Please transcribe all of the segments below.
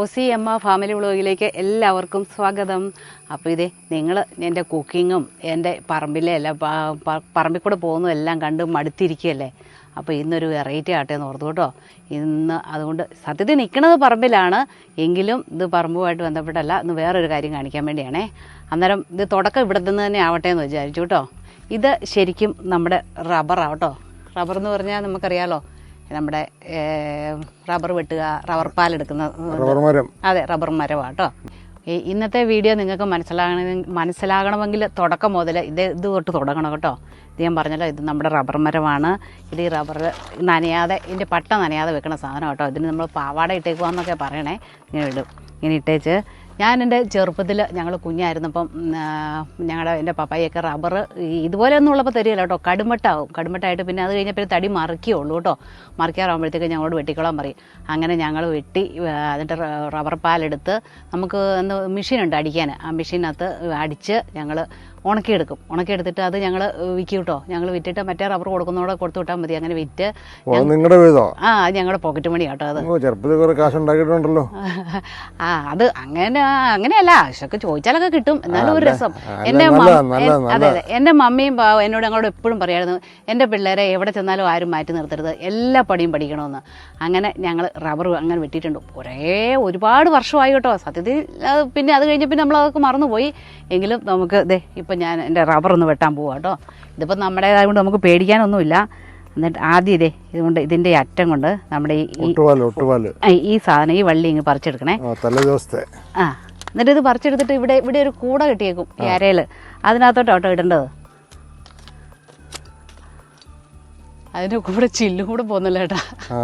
O അമ്മ family വ്ളോഗിലേക്ക് എല്ലാവർക്കും സ്വാഗതം. അപ്പോൾ ഇതേ നിങ്ങൾ എന്റെ കുക്കിങ്ങും എന്റെ പറമ്പിലെ എല്ലാം പറമ്പിൽ കൂടെ പോകുന്നതും എല്ലാം കണ്ട് മടുത്തിരിക്കുകയല്ലേ? അപ്പോൾ ഇന്നൊരു വെറൈറ്റി ആട്ടെ എന്ന് ഓർത്തു കേട്ടോ. ഇന്ന് അതുകൊണ്ട് സത്യത്തിൽ നിൽക്കുന്നത് പറമ്പിലാണ്. എങ്കിലും ഇത് പറമ്പുമായിട്ട് ബന്ധപ്പെട്ടല്ല ഇന്ന് വേറൊരു കാര്യം കാണിക്കാൻ വേണ്ടിയാണേ. അന്നേരം ഇത് തുടക്കം ഇവിടെ നിന്ന് തന്നെ ആവട്ടെ എന്ന് വിചാരിച്ചു കേട്ടോ. ഇത് ശരിക്കും നമ്മുടെ റബ്ബറാട്ടോ റബ്ബർ എന്ന് പറഞ്ഞാൽ നമുക്കറിയാലോ നമ്മുടെ റബ്ബർ വെട്ടുക റബ്ബർ പാലെടുക്കുന്ന റബ്ബർ മരം. അതെ റബ്ബർ മരമാണ് കേട്ടോ ഇന്നത്തെ വീഡിയോ നിങ്ങൾക്ക് മനസ്സിലാകണമെങ്കിൽ മനസ്സിലാകണമെങ്കിൽ തുടക്കം മുതൽ ഇത് ഇത് തൊട്ട് തുടങ്ങണം കേട്ടോ. ഇത് ഞാൻ പറഞ്ഞല്ലോ ഇത് നമ്മുടെ റബ്ബർ മരമാണ്. ഇത് ഈ റബ്ബർ നനയാതെ ഇതിന്റെ പട്ട നനയാതെ വെക്കണ സാധനം കേട്ടോ ഇതിന് നമ്മൾ പാവാട ഇട്ടേക്കുവാന്നൊക്കെ പറയണേ. ഇങ്ങനെ ഇടും. ഇങ്ങനെ ഇട്ടേച്ച് ഞാൻ എന്റെ ചെറുപ്പത്തിൽ ഞങ്ങൾ കുഞ്ഞായിരുന്നപ്പം ഞങ്ങളുടെ എന്റെ പപ്പായൊക്കെ റബ്ബർ ഇതുപോലെ ഒന്നും ഉള്ളപ്പോൾ തരികയില്ല കേട്ടോ. കടുമട്ടാവും കടുമട്ടായിട്ട് പിന്നെ അത് കഴിഞ്ഞപ്പോൾ തടി മറിക്കുകയുള്ളൂ കേട്ടോ. മറിക്കാറാകുമ്പോഴത്തേക്ക് ഞങ്ങളോട് വെട്ടിക്കോളാൻ പറയും. അങ്ങനെ ഞങ്ങൾ വെട്ടി അതിന്റെ റബ്ബർ പാലെടുത്ത് നമുക്ക് ഒന്ന് മെഷീനുണ്ട് അടിക്കാൻ ആ മെഷീനകത്ത് അടിച്ച് ഞങ്ങൾ ഉണക്കിയെടുക്കും. ഉണക്കിയെടുത്തിട്ട് അത് ഞങ്ങൾ വിൽക്കും കേട്ടോ. ഞങ്ങൾ വിറ്റിട്ട് മറ്റേ റബ്ബർ കൊടുക്കുന്നതോടെ കൊടുത്തു വിട്ടാൽ മതി. അങ്ങനെ വിറ്റ് നിങ്ങളുടെ വീതോ ആ ഞങ്ങളുടെ പോക്കറ്റ് മണി കേട്ടോ അത് ചെറുപ്പത്തിൽ കാശ് ഉണ്ടാക്കിയിട്ടുണ്ടല്ലോ ആ അത് അങ്ങനെ അങ്ങനെയല്ല. പക്ഷെ ചോദിച്ചാലൊക്കെ കിട്ടും. എന്നാലും ഒരു രസം. എന്റെ അതെ അതെ. എന്റെ മമ്മിയും പാവം എന്നോട് അങ്ങോട്ട് എപ്പോഴും പറയായിരുന്നു എന്റെ പിള്ളേരെ എവിടെ ചെന്നാലും ആരും മാറ്റി നിർത്തരുത്. എല്ലാ പണിയും പഠിക്കണമെന്ന്. അങ്ങനെ ഞങ്ങൾ റബ്ബർ അങ്ങനെ വെട്ടിയിട്ടുണ്ട്. ഒരേ ഒരുപാട് വർഷമായി കേട്ടോ. സത്യത്തിൽ പിന്നെ അത് കഴിഞ്ഞ് പിന്നെ നമ്മൾ അതൊക്കെ മറന്നുപോയി. എങ്കിലും നമുക്ക് ദേ ഇപ്പം ഞാൻ എന്റെ റബ്ബർ ഒന്ന് വെട്ടാൻ പോവാട്ടോ കേട്ടോ. നമ്മുടേതായത് നമ്മുടേതായതുകൊണ്ട് നമുക്ക് പേടിക്കാനൊന്നുമില്ല. എന്നിട്ട് ആദ്യം ഇതേ ഇതുകൊണ്ട് ഇതിന്റെ അറ്റം കൊണ്ട് നമ്മുടെ ഈ സാധനം ഈ വള്ളി ഇങ്ങ് പറിച്ചെടുക്കണേ. ആ തലേ ദിവസത്തെ. ആ എന്നിട്ട് ഇത് പറിച്ചെടുത്തിട്ട് ഇവിടെ ഇവിടെ ഒരു കൂട കിട്ടിയേക്കും ഈ അരയിൽ അതിനകത്തോട്ട് ഓട്ടോ ഇടേണ്ടത്? അതിന്റെ കൂടെ ചില്ലും കൂടെ പോകുന്നില്ല. ആ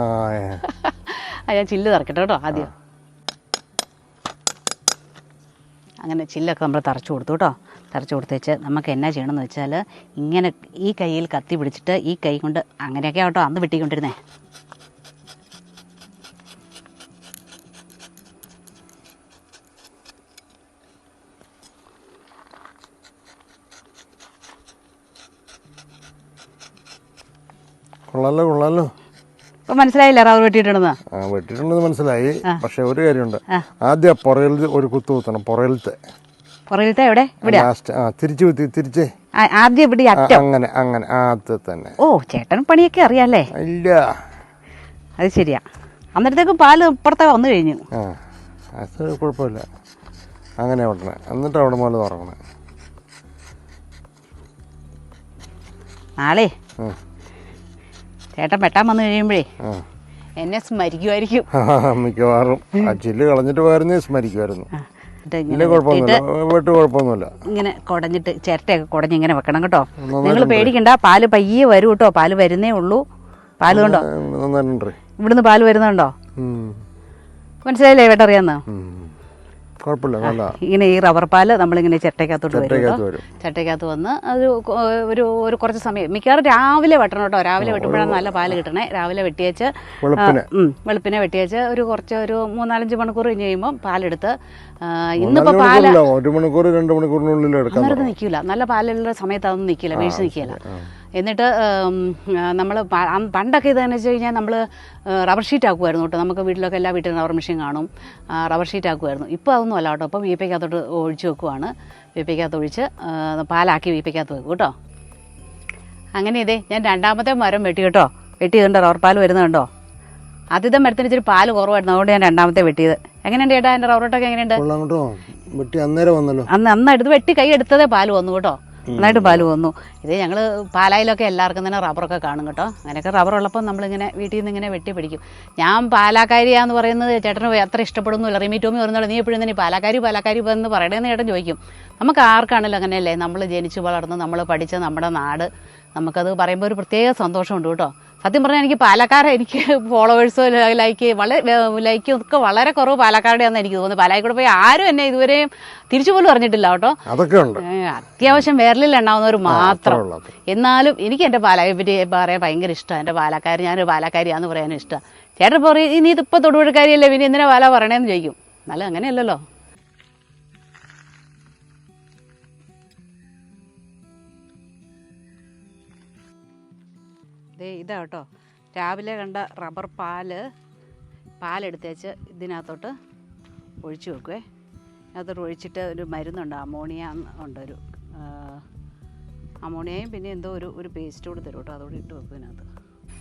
ഞാൻ ചില്ല് തറക്കട്ടെ കേട്ടോ ആദ്യം. അങ്ങനെ ചില്ലൊക്കെ നമ്മൾ തറച്ചു കൊടുത്തു കേട്ടോ. തറച്ചു കൊടുത്തേച്ച് നമുക്ക് എന്നാ ചെയ്യണമെന്ന് വെച്ചാൽ ഇങ്ങനെ ഈ കയ്യിൽ കത്തി പിടിച്ചിട്ട് ഈ കൈ കൊണ്ട് അങ്ങനെയൊക്കെ ആട്ടോ അന്ന് വെട്ടിക്കൊണ്ടിരുന്നേ. കൊള്ളാലോ കൊള്ളാലോ. ഇപ്പൊ മനസ്സിലായില്ല റബ്ബർ വെട്ടിയിട്ടുണ്ടെന്ന്? ആ വെട്ടിയിട്ടുണ്ടെന്ന് മനസ്സിലായി. പക്ഷെ ഒരു കാര്യമുണ്ട്. ആദ്യം പുറയിൽ ഒരു കുത്തു കുത്തണം പുറയിലത്തെ പുറകിലത്തെ എവിടെ? തിരിച്ചു തിരിച്ചേ. ആദ്യം ഇവിടെ അങ്ങനെ അങ്ങനെ തന്നെ. ഓ ചേട്ടൻ പണിയൊക്കെ അറിയാല്ലേ? ഇല്ല. അത് ശരിയാ. അന്നേരത്തേക്ക് പാൽ ഇപ്പുറത്തെ വന്നു കഴിഞ്ഞു. അത് കുഴപ്പമില്ല. അങ്ങനെ വെട്ടണേ എന്നിട്ട് അവിടെ മുതൽ തുറക്കണേ. നാളെ. ചേട്ടൻ പെട്ടാൻ വന്നു കഴിയുമ്പോഴേ എന്നെ സ്മരിക്കുമായിരിക്കും മിക്കവാറും. ആ ചില്ല് കളഞ്ഞിട്ട് പോയിരുന്നേ സ്മരിക്കുമായിരുന്നു ഇങ്ങനെ കുഴപ്പമൊന്നുമില്ല. വെട്ട് കുഴപ്പമൊന്നുമില്ല. ഇങ്ങനെ കുടഞ്ഞിട്ട് ചിരട്ടയൊക്കെ കുടഞ്ഞ് ഇങ്ങനെ വെക്കണം കേട്ടോ. നിങ്ങൾ പേടിക്കണ്ട പാൽ പയ്യെ വരും കേട്ടോ. പാൽ വരുന്നേ ഉള്ളൂ. പാൽ കൊണ്ടോ? ഇവിടുന്ന് പാൽ വരുന്നുണ്ടോ. മനസ്സിലായില്ലേ വേട്ടറിയാന്ന്. കുഴപ്പമില്ല നല്ല ഇങ്ങനെ ഈ റബ്ബർ പാൽ നമ്മളിങ്ങനെ ചട്ടയ്ക്കകത്തോട്ട് വരും. ചട്ടയ്ക്കകത്ത് വന്ന് അത് ഒരു ഒരു കുറച്ച് സമയം മിക്കവാറും രാവിലെ വെട്ടണം കേട്ടോ. രാവിലെ വെട്ടുമ്പോഴാണ് നല്ല പാൽ കിട്ടണേ. രാവിലെ വെട്ടിയേച്ച് വെളുപ്പിനെ. വെട്ടിയേച്ച് ഒരു കുറച്ച് ഒരു മൂന്നാലഞ്ച് മണിക്കൂർ കഴിഞ്ഞ് കഴിയുമ്പോൾ പാലെടുത്ത് ഇന്നിപ്പോൾ പാൽ ഒരു മണിക്കൂർ രണ്ട് മണിക്കൂറിനുള്ളിൽ നിൽക്കില്ല നല്ല പാലുള്ള സമയത്ത് അതൊന്നും നിൽക്കില്ല. വീഴ്ച നിൽക്കില്ല. എന്നിട്ട് നമ്മൾ പണ്ടൊക്കെ ഇതെന്ന് വെച്ച് കഴിഞ്ഞാൽ നമ്മൾ റബ്ബർ ഷീറ്റ് ആക്കുമായിരുന്നു കേട്ടോ. നമുക്ക് വീട്ടിലൊക്കെ എല്ലാ വീട്ടിലും റബ്ബർ മെഷീൻ കാണും. റബ്ബർ ഷീറ്റ് ആക്കുമായിരുന്നു ഇപ്പോൾ അതൊന്നും അല്ല കേട്ടോ. ഇപ്പോൾ വീപ്പയ്ക്കകത്തോട്ട് ഒഴിച്ച് വെക്കുവാണ്. വീപ്പയ്ക്കകത്ത് ഒഴിച്ച് പാലാക്കി വീപ്പയ്ക്കകത്ത് വെക്കും കേട്ടോ. അങ്ങനെ ഇതേ ഞാൻ രണ്ടാമത്തെ മരം വെട്ടി കേട്ടോ. വെട്ടി കണ്ടോ റബ്ബർ പാൽ വരുന്നത് കണ്ടോ? ആദ്യത്തെ മരത്തിന് ഇച്ചിരി പാൽ കുറവായിരുന്നു. അതുകൊണ്ട് ഞാൻ രണ്ടാമത്തെ വെട്ടിയത്. എങ്ങനെയുണ്ട് ചേട്ടാ? എന്റെ റബ്ബറോട്ടൊക്കെ എങ്ങനെയുണ്ട്? വെട്ടി അന്നേരം വന്നല്ലോ. അന്ന് അന്ന് എടുത്ത് വെട്ടി കൈ എടുത്തതേ പാൽ വന്നു കേട്ടോ. നന്നായിട്ട് പാൽ വന്നു. ഇത് ഞങ്ങൾ പാലായിലൊക്കെ എല്ലാവർക്കും തന്നെ റബ്ബറൊക്കെ കാണും കേട്ടോ. അങ്ങനെയൊക്കെ റബ്ബർ ഉള്ളപ്പോൾ നമ്മളിങ്ങനെ വീട്ടിൽ നിന്ന് ഇങ്ങനെ വെട്ടി പിടിക്കും ഞാൻ പാലാക്കാരിയാന്ന് പറയുന്നത് ചേട്ടന് അത്ര ഇഷ്ടപ്പെടുന്നില്ല റിമി ടോമി പറഞ്ഞോളൂ നീ എപ്പോഴും തന്നെ പാലാക്കാരി പാലാക്കാരി എന്ന് പറയണേന്ന് ചേട്ടൻ ചോദിക്കും. നമുക്ക് ആർക്കാണല്ലോ അങ്ങനെയല്ലേ? നമ്മൾ ജനിച്ചു വളർന്ന് നമ്മൾ പഠിച്ച നമ്മുടെ നാട്. നമുക്കത് പറയുമ്പോൾ ഒരു പ്രത്യേക സന്തോഷമുണ്ട് കേട്ടോ. സത്യം പറഞ്ഞാൽ എനിക്ക് പാലക്കാട് എനിക്ക് ഫോളോവേഴ്സോ ലൈക്ക് വളരെ ലൈക്കും ഒക്കെ വളരെ കുറവ് പാലക്കാടെയാണെന്ന് എനിക്ക് തോന്നുന്നു പാലായിക്കൂടെ പോയി ആരും എന്നെ ഇതുവരെയും തിരിച്ചു പോലും അറിഞ്ഞിട്ടില്ല കേട്ടോ. അതൊക്കെ ഉണ്ട്. അത്യാവശ്യം വിരലിൽ എണ്ണാവുന്നവർ മാത്രം. എന്നാലും എനിക്ക് എന്റെ പാലായി പറ്റി പറയാൻ ഭയങ്കര ഇഷ്ടമാണ് എന്റെ പാലക്കാരി ഞാനൊരു പാലക്കാരിയാന്ന് പറയാനും ഇഷ്ടമാണ് ചേട്ടൻ പറയും ഇനി ഇതിപ്പോൾ തൊടുപുഴക്കാരിയല്ലേ? പിന്നെ എന്തിനാ പാല പറയണേന്ന് ചോദിക്കും. എന്നാലും അങ്ങനെയല്ലല്ലോ. ദേ ഇതാ കേട്ടോ. രാവിലെ കണ്ട റബ്ബർ പാൽ പാലെടുത്തേച്ച് ഇതിനകത്തോട്ട് ഒഴിച്ചു വെക്കുവേ. അതിനകത്തോട്ട് ഒഴിച്ചിട്ട് ഒരു മരുന്നുണ്ട് അമോണിയ ഉണ്ടൊരു അമോണിയയും പിന്നെ എന്തോ ഒരു ഒരു പേസ്റ്റ് കൂടെ തരും കേട്ടോ അതോടെ ഇട്ട് വെക്കും ഇതിനകത്ത്.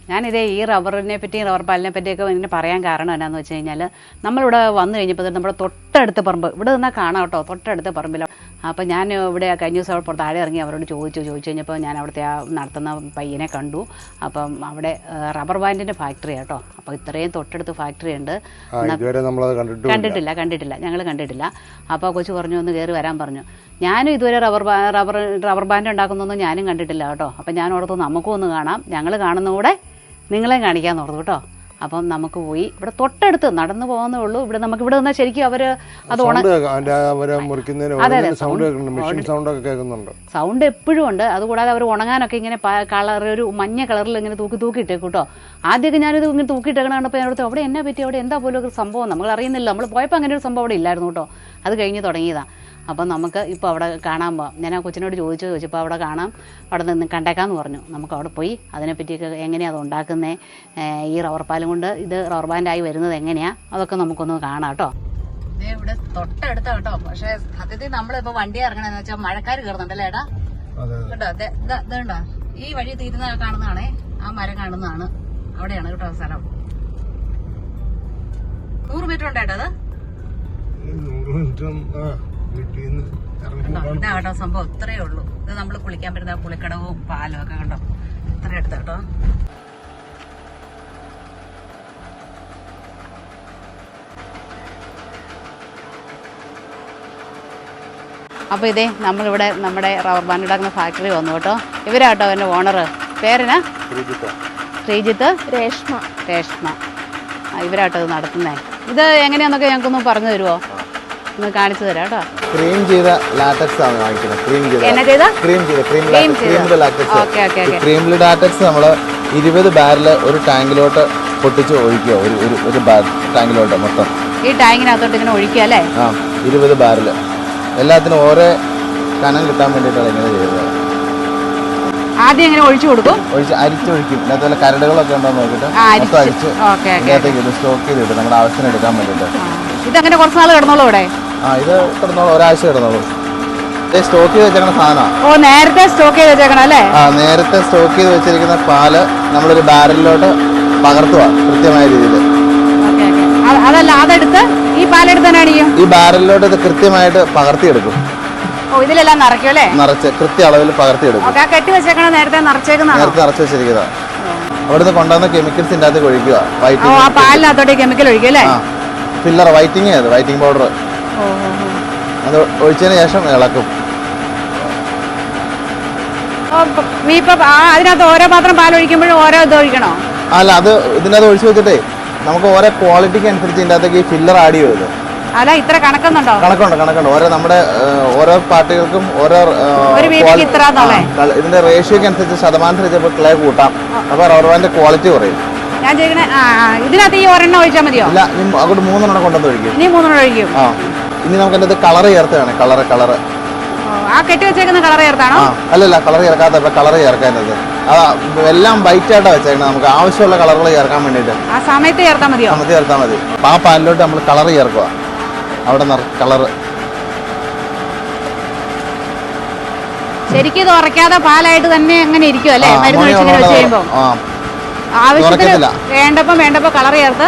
ഞാനിതേ ഈ റബ്ബറിനെ പറ്റിയും റബ്ബർ പാലിനെ പറ്റിയൊക്കെ ഇങ്ങനെ പറയാൻ കാരണം എന്നാന്ന് വെച്ച് കഴിഞ്ഞാൽ നമ്മളിവിടെ വന്നു കഴിഞ്ഞപ്പോൾ നമ്മുടെ തൊട്ടടുത്ത പറമ്പ് ഇവിടെ നിന്നാൽ കാണാം കേട്ടോ തൊട്ടടുത്ത പറമ്പിൽ അപ്പോൾ ഞാൻ ഇവിടെ കഴിഞ്ഞ ദിവസം അവിടെ പുറത്ത് താഴെ ഇറങ്ങി അവരോട് ചോദിച്ചു. ചോദിച്ചു കഴിഞ്ഞപ്പോൾ ഞാൻ അവിടുത്തെ ആ നടത്തുന്ന പയ്യനെ കണ്ടു. അപ്പം അവിടെ റബ്ബർ ബാൻഡിന്റെ ഫാക്ടറി കേട്ടോ അപ്പോൾ ഇത്രയും തൊട്ടടുത്ത് ഫാക്ടറി ഉണ്ട്. കണ്ടിട്ടില്ല കണ്ടിട്ടില്ല. ഞങ്ങൾ കണ്ടിട്ടില്ല. അപ്പോൾ കൊച്ചു പറഞ്ഞു ഒന്ന് കയറി വരാൻ പറഞ്ഞു. ഞാനും ഇതുവരെ റബ്ബർ റബ്ബർ റബ്ബർ ബാൻഡ് ഉണ്ടാക്കുന്നൊന്നും ഞാനും കണ്ടിട്ടില്ല കേട്ടോ. അപ്പം ഞാൻ ഓർത്തു നമുക്കും ഒന്ന് കാണാം. ഞങ്ങൾ കാണുന്നകൂടെ നിങ്ങളെ കാണിക്കാൻ ഓർത്തു കേട്ടോ. അപ്പം നമുക്ക് പോയി. ഇവിടെ തൊട്ടടുത്ത് നടന്നു പോകുന്നേ ഉള്ളൂ. ഇവിടെ നമുക്ക് ഇവിടെ നിന്നാൽ ശരിക്കും അവർ അത് കേൾക്കുന്നുണ്ട്. സൗണ്ട് എപ്പോഴും ഉണ്ട്. അതുകൂടാതെ അവർ ഉണങ്ങാനൊക്കെ ഇങ്ങനെ കളർ ഒരു മഞ്ഞ കളറിൽ ഇങ്ങനെ തൂക്കി തൂക്കിയിട്ടേക്കും കേട്ടോ. ആദ്യമൊക്കെ ഞാനിത് ഇങ്ങനെ തൂക്കിയിട്ടേക്കണ കണ്ടപ്പോൾ ഞാനടുത്ത് അവിടെ എന്നാ പറ്റി? അവിടെ എന്താ പോലും ഒരു സംഭവം? നമ്മൾ അറിയുന്നില്ല നമ്മൾ പോയപ്പോൾ അങ്ങനെ ഒരു സംഭവം അവിടെ ഇല്ലായിരുന്നു കേട്ടോ. അത് കഴിഞ്ഞ് തുടങ്ങിയതാണ് അപ്പം നമുക്ക് ഇപ്പോൾ അവിടെ കാണാൻ പോകാം ഞാൻ ആ കൊച്ചിനോട് ചോദിച്ചു ചോദിച്ചപ്പോൾ അവിടെ കാണാം. അവിടെ നിന്ന് കണ്ടേക്കാമെന്ന് പറഞ്ഞു. നമുക്ക് അവിടെ പോയി അതിനെപ്പറ്റിയൊക്കെ എങ്ങനെയാണ് അത് ഉണ്ടാക്കുന്നത് ഈ റബ്ബർ പാലും കൊണ്ട് ഇത് റബ്ബർ ബാൻഡായി വരുന്നത് എങ്ങനെയാണ് അതൊക്കെ നമുക്കൊന്ന് കാണാം കേട്ടോ. ഇവിടെ തൊട്ടടുത്ത കേട്ടോ പക്ഷെ സത്യത്തിൽ നമ്മളിപ്പോ വണ്ടി ഇറങ്ങണെന്ന് വെച്ചാൽ മഴക്കാർ കയറുന്നുണ്ടല്ലേ ഏട്ടാ? അതെ കേട്ടോ ഈ വഴി തീരുന്ന കാണുന്നതാണേ ആ മരം കാണുന്നതാണ്. അവിടെയാണ് കേട്ടോ സ്ഥലം. നൂറ് മീറ്റർ ഉണ്ടേട്ടോ അത്? നൂറ് വീട്ടിൽ നിന്ന് ഇതാ കേട്ടോ സംഭവം. ഇത്രയേ ഉള്ളൂ. ഇത് നമ്മൾ കുളിക്കാൻ പറ്റുന്ന കുളിക്കടവും പാലും ഒക്കെ കണ്ടോ? ഇത്ര എടുത്ത കേട്ടോ. അപ്പോൾ ഇതേ നമ്മളിവിടെ നമ്മുടെ റബ്ബർ ബാൻഡ് ഉണ്ടാക്കുന്ന ഫാക്ടറി വന്നു കേട്ടോ. ഇവരാട്ടോ എന്റെ ഓണർ പേരെന്നാ? ശ്രീജിത്ത്. ശ്രീജിത്ത്? രേഷ്മ. രേഷ്മ. ആ, ഇവരാട്ടോ ഇത് നടത്തുന്നേ. ഇത് എങ്ങനെയാന്നൊക്കെ ഞങ്ങൾക്കൊന്ന് പറഞ്ഞു തരുമോ ഒന്ന് കാണിച്ചു തരാം കേട്ടോ. ക്രീം ചെയ്ത ലാറ്റക്സ് ആണ് വാങ്ങിക്കുന്നത്. ക്രീം ചെയ്ത ക്രീം ചെയ്ത? ക്രീം ചെയ്ത ക്രീം Cream ചെയ്ത. Creamed latex cream okay okay creamed latex നമ്മൾ ഇരുപത് ബാരൽ ഒരു ടാങ്കിലോട്ട് പൊട്ടിച്ച് ഒഴിക്കുക. ഒരു ഒരു ഒരു ടാങ്കിലോട്ട് മൊത്തം. ഈ ടാങ്കിനകത്തോട്ട് ഇങ്ങനെ ഒഴിക്കുക അല്ലേ? ആ ഇരുപത് ബാരൽ എല്ലാത്തിനും ഓരോ കനം കിട്ടാൻ വേണ്ടിയിട്ടാണ് ഇങ്ങനെ ചെയ്തത്. ആദ്യം ഇങ്ങനെ ഒഴിച്ചു കൊടുക്കും? ഒഴിച്ച് അരിച്ചൊഴിക്കും ഇതിനകത്ത് വല്ല കരടുകളൊക്കെ ഉണ്ടോ നോക്കിയിട്ട്? അരിച്ച്. ഇതിനകത്തേക്ക് ഇത് സ്റ്റോക്ക് ചെയ്തിട്ട് നമ്മുടെ ആവശ്യത്തിന് എടുക്കാൻ വേണ്ടിയിട്ട്. ഇതങ്ങനെ കുറച്ച് നാൾ കിടന്നോളൂ ഇവിടെ. ആ ഇത് കിടന്നോളൂ ഒരാഴ്ച കിടന്നോളൂ. സ്റ്റോക്ക് ചെയ്ത് വെച്ചേക്കുന്ന സാധനമാണ് ഓ നേരത്തെ സ്റ്റോക്ക് ചെയ്ത് വെച്ചേക്കണം അല്ലേ? ആ നേരത്തെ സ്റ്റോക്ക് ചെയ്ത് വെച്ചിരിക്കുന്ന പാൽ നമ്മളൊരു ബാരലിലോട്ട് പകർത്തുക കൃത്യമായ രീതിയിൽ അതല്ല അതെടുത്ത് ഈ പാലെടുത്ത് തന്നെ അടിക്കും ഈ ബാരലിലോട്ട് ഇത് കൃത്യമായിട്ട് പകർത്തിയെടുക്കും. ഇതിലെല്ലാം നിറയ്ക്കും അല്ലേ? നിറച്ച് കൃത്യ അളവിൽ പകർത്തിയെടുക്കും. കെട്ടി വെച്ചേക്കണ നേരത്തെ നിറച്ചേക്കുന്നതാണോ? നേരത്തെ നിറച്ച് വെച്ചിരിക്കുന്നത്. അവിടുന്ന് കൊണ്ടുവന്ന കെമിക്കൽസ് ഇതിന്റെ അകത്ത് ഒഴിക്കുക വൈറ്റിംഗ് പാലിനകത്തോട്ട് കെമിക്കൽ ഒഴിക്കും അല്ലേ? Filler whiting whiting powder. അത് ഒഴിച്ചതിന് ശേഷം ഇളക്കും. അതിനകത്ത് ഓരോ പാത്രം പാൽ ഒഴിക്കുമ്പോഴും ഓരോ ഇത് ഒഴിക്കണോ? അല്ല അത് ഇതിനകത്ത് ഒഴിച്ചു വെച്ചിട്ടേ നമുക്ക് ഓരോ ക്വാളിറ്റിക്ക് അനുസരിച്ച് ഇതിന്റെ അകത്തേക്ക് ഈ ഫില്ലർ ആഡ് ചെയ്യുമല്ലോ അല്ല ഇത്ര കണക്കുന്നുണ്ടോ? കണക്കുണ്ട് കണക്കുണ്ട്. ഓരോ നമ്മുടെ ഓരോ പാർട്ടികൾക്കും ഓരോ ഇതിന്റെ റേഷ്യോക്ക് അനുസരിച്ച് ശതമാനത്തിന് ചിലപ്പോൾ ക്ലേ കൂട്ടാം. അപ്പൊ റബ്ബറിന്റെ ക്വാളിറ്റി കുറയും. ഞാൻ ഇതിനകത്ത് ഈ ഒരെണ്ണം ഒഴിച്ചാൽ മതിയോ? ഇല്ല അങ്ങോട്ട് മൂന്നെണ്ണം കൊണ്ടുവന്ന് ഒഴിക്കും. ഇനി മൂന്നെണ്ണം ഒഴിക്കും. ആ. ഇനി നമുക്ക് അതിന്റെ കളർ ചേർത്താണ് കളർ കളറ് കളറ് ആ കെട്ടി വെച്ചേക്കുന്ന കളർ ചേർത്താണോ? ആ അല്ലല്ല കളർ ചേർക്കാത്ത കളർ ചേർക്കാനത് ആ എല്ലാം വൈറ്റ് ആയിട്ട് വെച്ചേക്കണം നമുക്ക് ആവശ്യമുള്ള കളറുകൾ ചേർക്കാൻ വേണ്ടിയിട്ട്. ആ സമയത്ത് ചേർത്താൽ മതിയോ? നമുക്ക് ചേർത്താൽ മതി. അപ്പൊ ആ പാലിലോട്ട് നമ്മൾ കളർ ചേർക്കുക. അവിടെ കളർ ശരിക്കും ഇത് ഉറക്കാതെ പാലായിട്ട് തന്നെ അങ്ങനെ ഇരിക്കും അല്ലേ മരുന്ന് ഒഴിച്ചിങ്ങനെ വെച്ച് കഴിയുമ്പോൾ ആ. ആവശ്യത്തിന്. വേണ്ടപ്പം വേണ്ടപ്പോ കളർ ചേർത്ത്.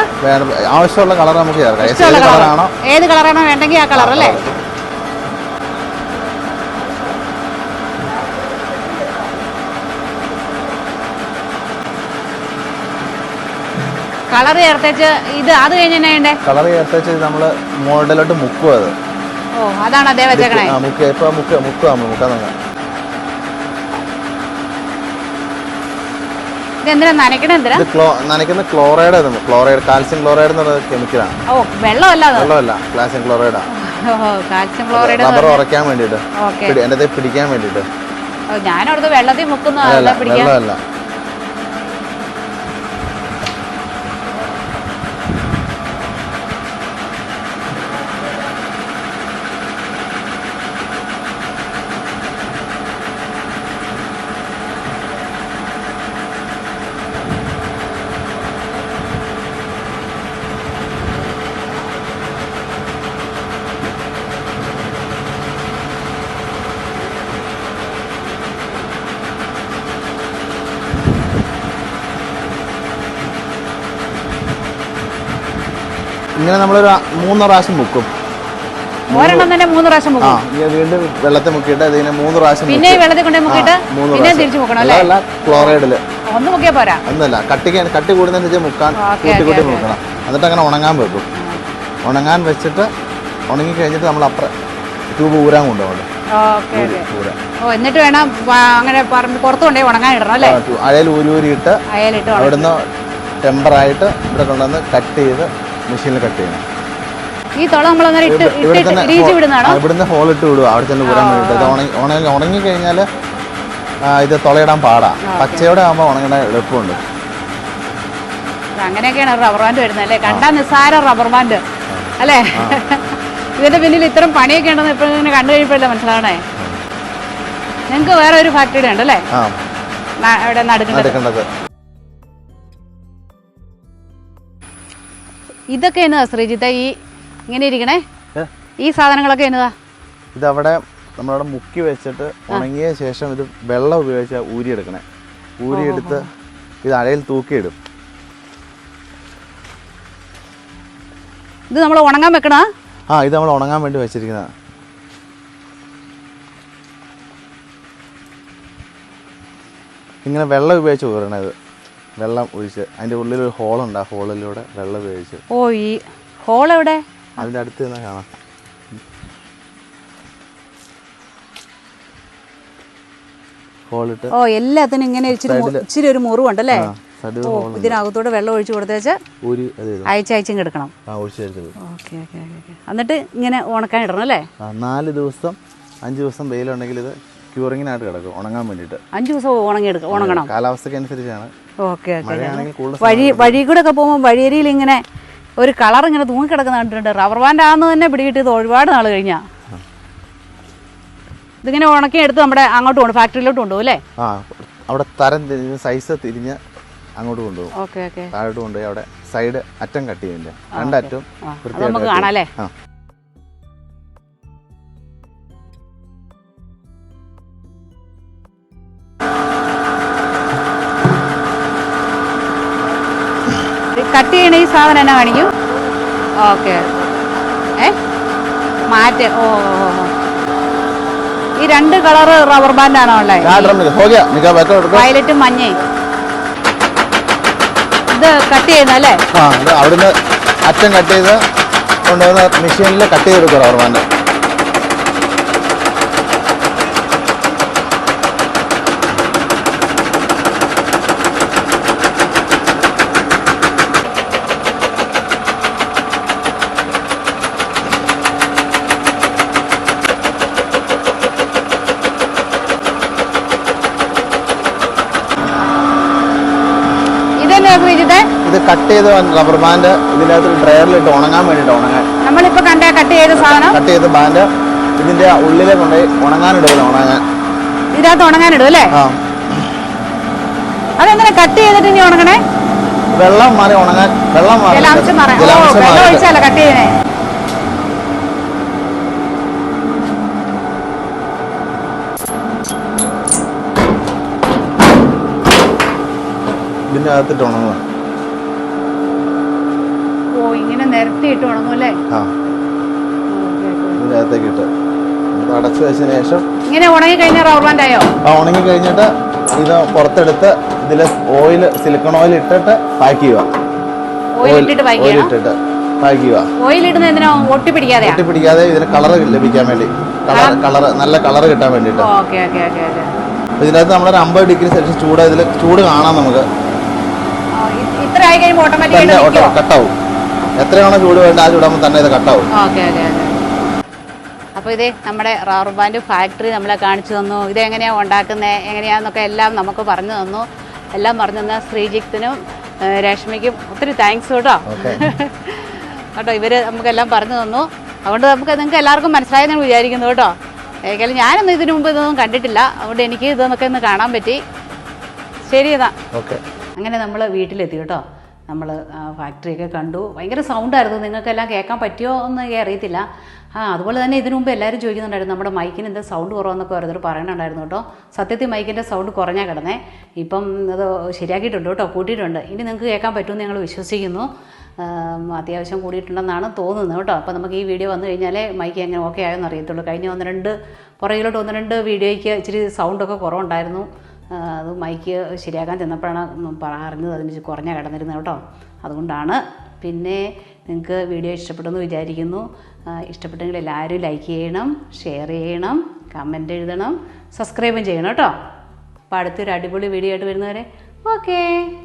ആവശ്യമുള്ള കളർ നമുക്ക് ചേർക്കാം. ഏത് കളറാണോ? വേണ്ടെങ്കിൽ ആ കളർ അല്ലേ? കളർ ചേർത്തേച്ച് ഇത് അത് കഴിഞ്ഞേ എന്നാ കളർ ചേർത്തേച്ച് നമ്മൾ മോഡലോട്ട് മുക്കും അത്. ഓ അതാണ് അതേ വെച്ചേക്കണേ. ആ മുക്കുക ഇപ്പൊ മുക്കുക മുക്കുക മുക്കാൻ ഇത് എന്തിനാ നനയ്ക്കണേ എന്തിനാ ഇത് ക്ലോ നനയ്ക്കുന്ന ക്ലോറൈഡ് ക്ലോറൈഡ് കാൽസ്യം ക്ലോറൈഡ് എന്ന് പറയുന്നത് കെമിക്കലാണ് വെള്ളമല്ല കാൽസ്യം ക്ലോറൈഡാണ് റബ്ബർ ഉറയ്ക്കാൻ വേണ്ടിയിട്ട്. എന്റെ പിടിക്കാൻ വേണ്ടിയിട്ട്. ഞാനവിടുത്തെ വെള്ളത്തിൽ മുക്കുന്ന വെള്ളമല്ല. ഇങ്ങനെ നമ്മളൊരു മൂന്ന് പ്രാവശ്യം മുക്കും. ഒരെണ്ണം തന്നെ മൂന്ന് പ്രാവശ്യം ആ ഇങ്ങനെ വീണ്ടും വെള്ളത്തിൽ മുക്കിയിട്ട് ഇതിനെ മൂന്ന് പ്രാവശ്യം പിന്നെ വെള്ളത്തിൽ കൊണ്ടേ മുക്കിയിട്ട് ആ, മൂന്ന് പിന്നെ തിരിച്ചു മുക്കണം അല്ലേ? അല്ല ക്ലോറൈഡിൽ. ഒന്ന് മുക്കിയാ പോരാ? ഒന്നല്ല കട്ടിക്ക് കട്ടി കൂടുന്നതിനനുസരിച്ച് മുക്കാൻ ഓക്കേ, കൂട്ടി കൂട്ടി ഓക്കേ, മുക്കണം. എന്നിട്ട് അങ്ങനെ ഉണങ്ങാൻ വെക്കും. ഉണങ്ങാൻ വെച്ചിട്ട് ഉണങ്ങി കഴിഞ്ഞിട്ട് നമ്മൾ അപ്പുറം ട്യൂബ് ഊരാൻ കൊണ്ടുപോകണം. Okay okay. ഊരാൻ. ഓ എന്നിട്ട് വേണം അങ്ങനെ പറമ്പ് പുറത്ത് കൊണ്ടേ ഉണങ്ങാൻ ഇടണം അല്ലേ? അഴയിൽ ഊരി ഊരിയിട്ട് അയലിട്ട് അവിടുന്ന് ടെമ്പറായിട്ട് ഇവിടെ കൊണ്ടുവന്ന് കട്ട് ചെയ്ത് മെഷീനിൽ കട്ട് ചെയ്യണം. ഈ തുള നമ്മൾ അങ്ങനെ ഇട്ട് ഇട്ടിട്ട് വിടുന്നതാണോ? ഇവിടുന്ന് ഹോൾ ഇട്ട് വിടുക അവിടെ തന്നെ ഊരാൻ വേണ്ടിയിട്ട്. ഉണങ്ങി ഉണങ്ങി കഴിഞ്ഞാൽ ഇത് തുളയിടാൻ പാടാ. പച്ചയോടെ ആകുമ്പോൾ ഉണങ്ങണ എളുപ്പമുണ്ട്. അങ്ങനെയൊക്കെയാണ് റബ്ബർ ബാൻഡ് വരുന്നത് അല്ലേ? കണ്ടാ നിസ്സാര റബ്ബർ ബാൻഡ് അല്ലേ? ഇതിന്റെ പിന്നിൽ ഇത്തരം പണിയൊക്കെ ഉണ്ടെന്ന് ഇപ്പോഴും ഇങ്ങനെ കണ്ടു കഴിയുമ്പോഴല്ലേ മനസ്സിലാവണേ? നിങ്ങൾക്ക് വേറെ ഒരു ഫാക്ടറി ഉണ്ടല്ലേ ഇവിടെ നടുക്കുന്നത്. ഇതൊക്കെ എന്നതാ ശ്രീജിത്ത. ഈ ഇങ്ങനെ ഇരിക്കണേ. ഈ സാധനങ്ങളൊക്കെ എന്നതാ ഇതവിടെ നമ്മളവിടെ മുക്കി വെച്ചിട്ട് ഉണങ്ങിയ ശേഷം ഇത് വെള്ളം ഉപയോഗിച്ച് ഊരിയെടുക്കണേ. ഊരിയെടുത്ത് ഇത് അഴയിൽ തൂക്കിയിടും. ഇത് നമ്മൾ ഉണങ്ങാൻ വെക്കണ ആ ഇത് നമ്മൾ ഉണങ്ങാൻ വേണ്ടി വെച്ചിരിക്കുന്നതാ. ഇങ്ങനെ വെള്ളം ഉപയോഗിച്ച് ഊരണേ ഇത്. വെള്ളം ഒഴിച്ച് അതിന്റെ ഉള്ളിൽ ഒരു ഉണ്ട് ആ ഹോളിലൂടെ വെള്ളം ഉപയോഗിച്ച്. ഓ ഈ ഹോൾ എവിടെ? അതിന്റെ അടുത്ത് തന്നെ കാണാം. ഹോളിട്ട് ഓ എല്ലാത്തിനും ഇങ്ങനെ ഇച്ചിരി ഇച്ചിരി ഒരു മുറിവുണ്ട് അല്ലേ ഇതിനകത്തോടെ വെള്ളം ഒഴിച്ചു കൊടുത്തേച്ച് ഊരി അത് അയച്ചയച്ചും കിടക്കണം എന്നിട്ട് ഇങ്ങനെ ഉണക്കാൻ ഇടണം അല്ലേ? നാല് ദിവസം അഞ്ച് ദിവസം വെയിലുണ്ടെങ്കിൽ ഇത് ക്യൂറിങ്ങിനായിട്ട് കിടക്കും ഉണങ്ങാൻ വേണ്ടിയിട്ട്. അഞ്ച് ദിവസം ഉണങ്ങിയെടുക്ക ഉണങ്ങണം. കാലാവസ്ഥയ്ക്ക് അനുസരിച്ചാണ് ഓക്കെ ഓക്കെ വഴി വഴി കൂടെ ഒക്കെ പോകുമ്പോൾ വഴിയരിയിൽ ഇങ്ങനെ ഒരു കളർ ഇങ്ങനെ തൂങ്ങിക്കിടക്കുന്ന കണ്ടിട്ടുണ്ട്. റബ്ബർ ബാൻഡ് ആണെന്ന് തന്നെ പിടികിട്ടിയത് ഒരുപാട് നാൾ കഴിഞ്ഞാ. ഇതിങ്ങനെ ഉണക്കി എടുത്ത് നമ്മുടെ അങ്ങോട്ട് കൊണ്ടു ഫാക്ടറിയിലോട്ട് കൊണ്ടുപോകും അല്ലേ? അവിടെ തരം തിരിഞ്ഞ് സൈസ് തിരിഞ്ഞ് അങ്ങോട്ട് കൊണ്ടുപോകും. താഴോട്ട് കൊണ്ടുപോയി അവിടെ സൈഡ് അറ്റം കട്ട് ചെയ്യുന്നില്ല. രണ്ടറ്റം നമുക്ക് കാണാം അല്ലേ? കട്ട് ചെയ്യണ ഈ സാധനം എന്നാ കാണിക്കും? ഓക്കെ. ഏ? മാറ്റ്. ഓ. ഈ രണ്ട് കളറ് റബ്ബർ ബാൻഡ് ഉള്ളത് ആ ഡ്രം ഹോ ഗയാ നിക്കാ बैठो വയലറ്റും മഞ്ഞയും. ഇത് കട്ട് ചെയ്യുന്നല്ലേ അവിടുന്ന് അറ്റം കട്ട് ചെയ്ത് കൊണ്ടുവന്ന മെഷീനിൽ കട്ട് ചെയ്തെടുക്കും റബ്ബർ ബാൻഡ് ഇതന്നെ ശ്രീജിത്തെ ഇത് കട്ട് ചെയ്ത് റബ്ബർ ബാൻഡ് ഇതിനകത്ത് ഡ്രയറിലിട്ട് ഉണങ്ങാൻ വേണ്ടിയിട്ട് ഉണങ്ങാൻ. നമ്മളിപ്പോ കണ്ട കട്ട് ചെയ്ത സാധനം? കട്ട് ചെയ്ത ബാൻഡ് ഇതിന്റെ ഉള്ളിലെ കൊണ്ട് ഉണങ്ങാനിടയില്ല ഉണങ്ങാൻ ഇതിനകത്ത് ഉണങ്ങാനിടും അല്ലേ? അതെങ്ങനെ കട്ട് ചെയ്തിട്ട് ഇനി ഉണങ്ങണേ? വെള്ളം മാറി ഉണങ്ങാൻ വെള്ളം മാറി ജലാംശം വെള്ളം. ഒഴിച്ചല്ല കട്ട് ചെയ്യണേ അകത്തിട്ട് ഉണങ്ങുക. ഇങ്ങനെ നിരത്തിയിട്ട് ഉണങ്ങും അല്ലേ? ആ. ഇട്ട്. അടച്ചു വെച്ചതിന് ശേഷം ഇങ്ങനെ ഉണങ്ങി കഴിഞ്ഞാൽ റബ്ബർ ബാൻഡ് ആയോ? ആ ഉണങ്ങി കഴിഞ്ഞിട്ട് ഇത് പുറത്തെടുത്ത് ഇതിൽ ഓയിൽ സിലിക്കൺ ഓയിൽ ഇട്ടിട്ട് പാക്ക് ചെയ്യുക. ഓയിൽ ഇട്ടിട്ട് പാക്ക് ചെയ്യുക? ഓയിൽ ഇടുന്ന എന്തിനാ? ഒട്ടി പിടിക്കാതെയാ? ഒട്ടിപ്പിടിക്കാതെ ഇതിന് കളർ ലഭിക്കാൻ വേണ്ടി. കളർ കളർ നല്ല കളർ കിട്ടാൻ വേണ്ടിയിട്ട്. Okay okay okay okay. ഇതിനകത്ത് നമ്മളൊരു അമ്പത് ഡിഗ്രി സെൽഷ്യസ് ചൂട് ഇതിൽ ചൂട് കാണാം നമുക്ക്. ഇത്ര ആയി കഴിയുമ്പോൾ ഓട്ടോമാറ്റിക്കായിട്ട് ഓട്ടോ കട്ടാവും എത്രയാണോ ചൂട് വേണ്ട ആ ചൂടാകുമ്പോൾ തന്നെ ഇത് കട്ടാവും. Okay okay okay. അപ്പോൾ ഇതേ നമ്മുടെ റബ്ബർ ബാൻഡ് ഫാക്ടറി നമ്മളെ കാണിച്ചു തന്നു. ഇതെങ്ങനെയാണ് ഉണ്ടാക്കുന്നത് എങ്ങനെയാണെന്നൊക്കെ എല്ലാം നമുക്ക് പറഞ്ഞു തന്നു. എല്ലാം പറഞ്ഞു തന്ന ശ്രീജിത്തിനും രശ്മിക്കും ഒത്തിരി താങ്ക്സ് കേട്ടോ. കേട്ടോ ഇവർ നമുക്കെല്ലാം പറഞ്ഞു തന്നു. അതുകൊണ്ട് നമുക്ക് നിങ്ങൾക്ക് എല്ലാവർക്കും മനസ്സിലായെന്ന് വിചാരിക്കുന്നു കേട്ടോ. ഏതായാലും ഞാനൊന്നും ഇതിനു മുമ്പ് ഇതൊന്നും കണ്ടിട്ടില്ല. അതുകൊണ്ട് എനിക്ക് ഇതൊന്നൊക്കെ ഒന്ന് കാണാൻ പറ്റി. ശരി എന്നാ. ഓക്കെ. അങ്ങനെ നമ്മൾ വീട്ടിലെത്തി കേട്ടോ. നമ്മൾ ഫാക്ടറിയൊക്കെ കണ്ടു. ഭയങ്കര സൗണ്ടായിരുന്നു നിങ്ങൾക്കെല്ലാം കേൾക്കാൻ പറ്റിയോ എന്ന് അറിയത്തില്ല. ആ അതുപോലെ തന്നെ ഇതിനു മുമ്പ് എല്ലാവരും ചോദിക്കുന്നുണ്ടായിരുന്നു നമ്മുടെ മൈക്കിന് എന്താ സൗണ്ട് കുറവെന്നൊക്കെ ഓരോരുത്തർ പറയുന്നുണ്ടായിരുന്നു കേട്ടോ. സത്യത്തിൽ മൈക്കിന്റെ സൗണ്ട് കുറഞ്ഞാൽ കിടന്നേ. ഇപ്പം അത് ശരിയാക്കിയിട്ടുണ്ട് കേട്ടോ കൂട്ടിയിട്ടുണ്ട്. ഇനി നിങ്ങൾക്ക് കേൾക്കാൻ പറ്റുമെന്ന് ഞങ്ങൾ വിശ്വസിക്കുന്നു. അത്യാവശ്യം കൂടിയിട്ടുണ്ടെന്നാണ് തോന്നുന്നത് കേട്ടോ. അപ്പോൾ നമുക്ക് ഈ വീഡിയോ വന്നു കഴിഞ്ഞാലേ മൈക്ക് എങ്ങനെ ഓക്കെ ആയെന്ന് അറിയത്തുള്ളൂ. കഴിഞ്ഞ ഒന്ന് രണ്ട് പുറകിലോട്ട് ഒന്ന് രണ്ട് വീഡിയോയ്ക്ക് ഇച്ചിരി സൗണ്ടൊക്കെ കുറവുണ്ടായിരുന്നു. അത് മൈക്ക് ശരിയാക്കാൻ ചെന്നപ്പോഴാണ് പറഞ്ഞത് അതിന് കുറഞ്ഞ കിടന്നിരുന്നത് കേട്ടോ. അതുകൊണ്ടാണ് പിന്നെ നിങ്ങൾക്ക് വീഡിയോ ഇഷ്ടപ്പെട്ടെന്ന് വിചാരിക്കുന്നു. ഇഷ്ടപ്പെട്ടെങ്കിൽ എല്ലാവരും ലൈക്ക് ചെയ്യണം ഷെയർ ചെയ്യണം കമന്റ് എഴുതണം സബ്സ്ക്രൈബും ചെയ്യണം കേട്ടോ. അപ്പോൾ അടുത്തൊരു അടിപൊളി വീഡിയോ ആയിട്ട് വരുന്നവരെ ഓക്കേ